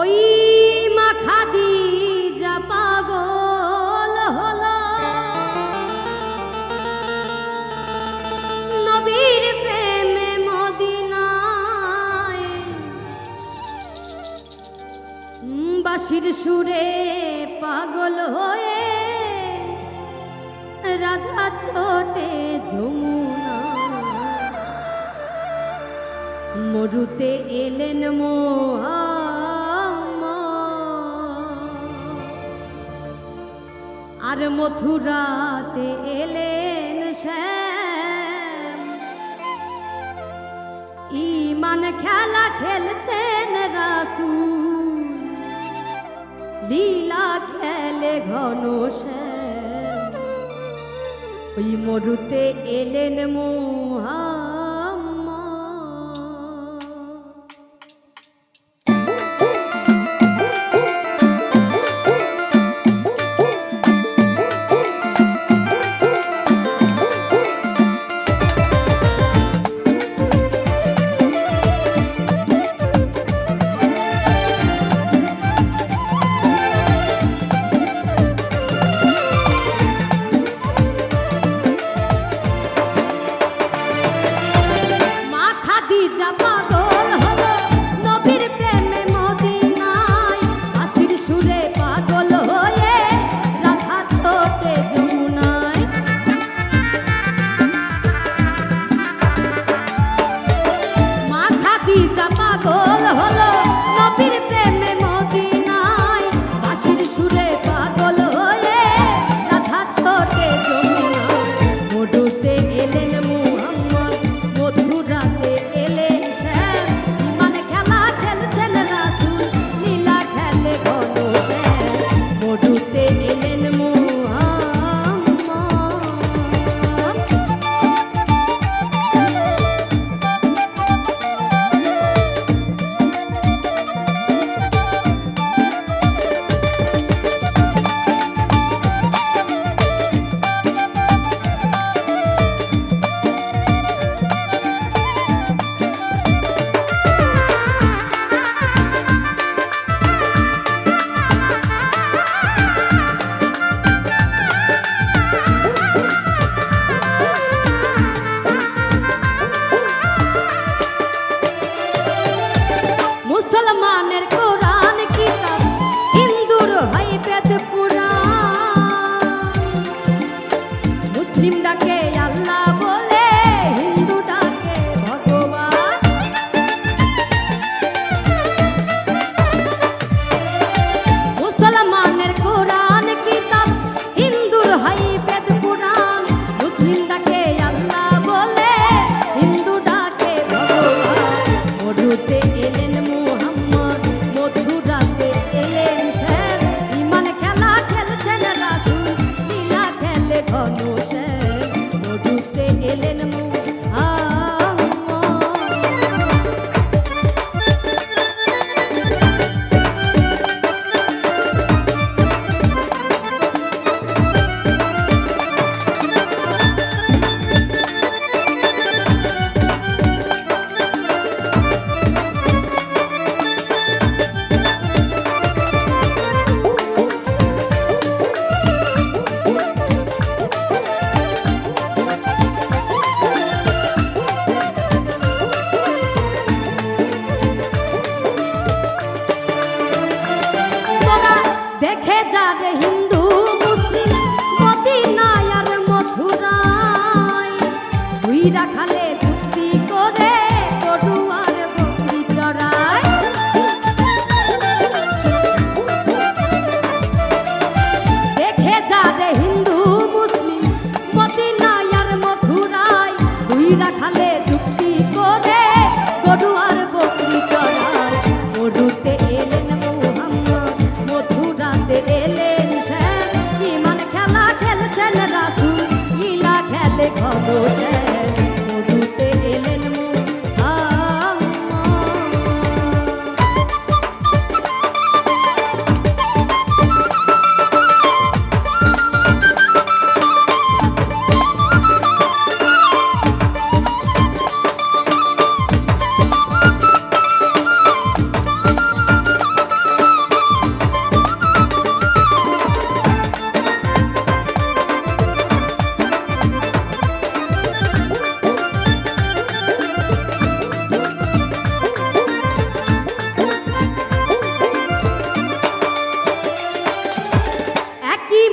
ওই মাখাদি যা পাগল হলো নবীর প্রেমে মদিনায় বাঁশির সুরে পাগল হয়ে রাধা ছোটে যমুনা মরুতে এলেন মোহাম্মদ। আর মথুরাতে এলেন ইমান খেলা খেলছেন রাসুল। লীলা খেলে ঘন শ্যাম। ওই মরুতে এলেন মোহাম্মদ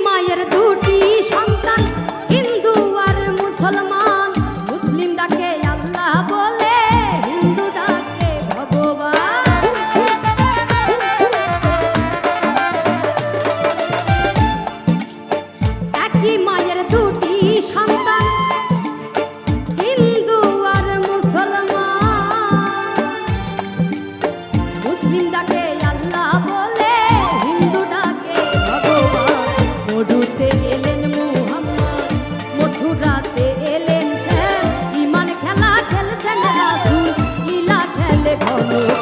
মায়ের দুটি সন্তান, হিন্দু আর মুসলমান। মুসলিম ডাকে আল্লাহ বলে, হিন্দু ডাকে ভগবান। একই মায়ের দুটি সন্তান, হিন্দু আর মুসলমান। মুসলিম ডাকে Oh,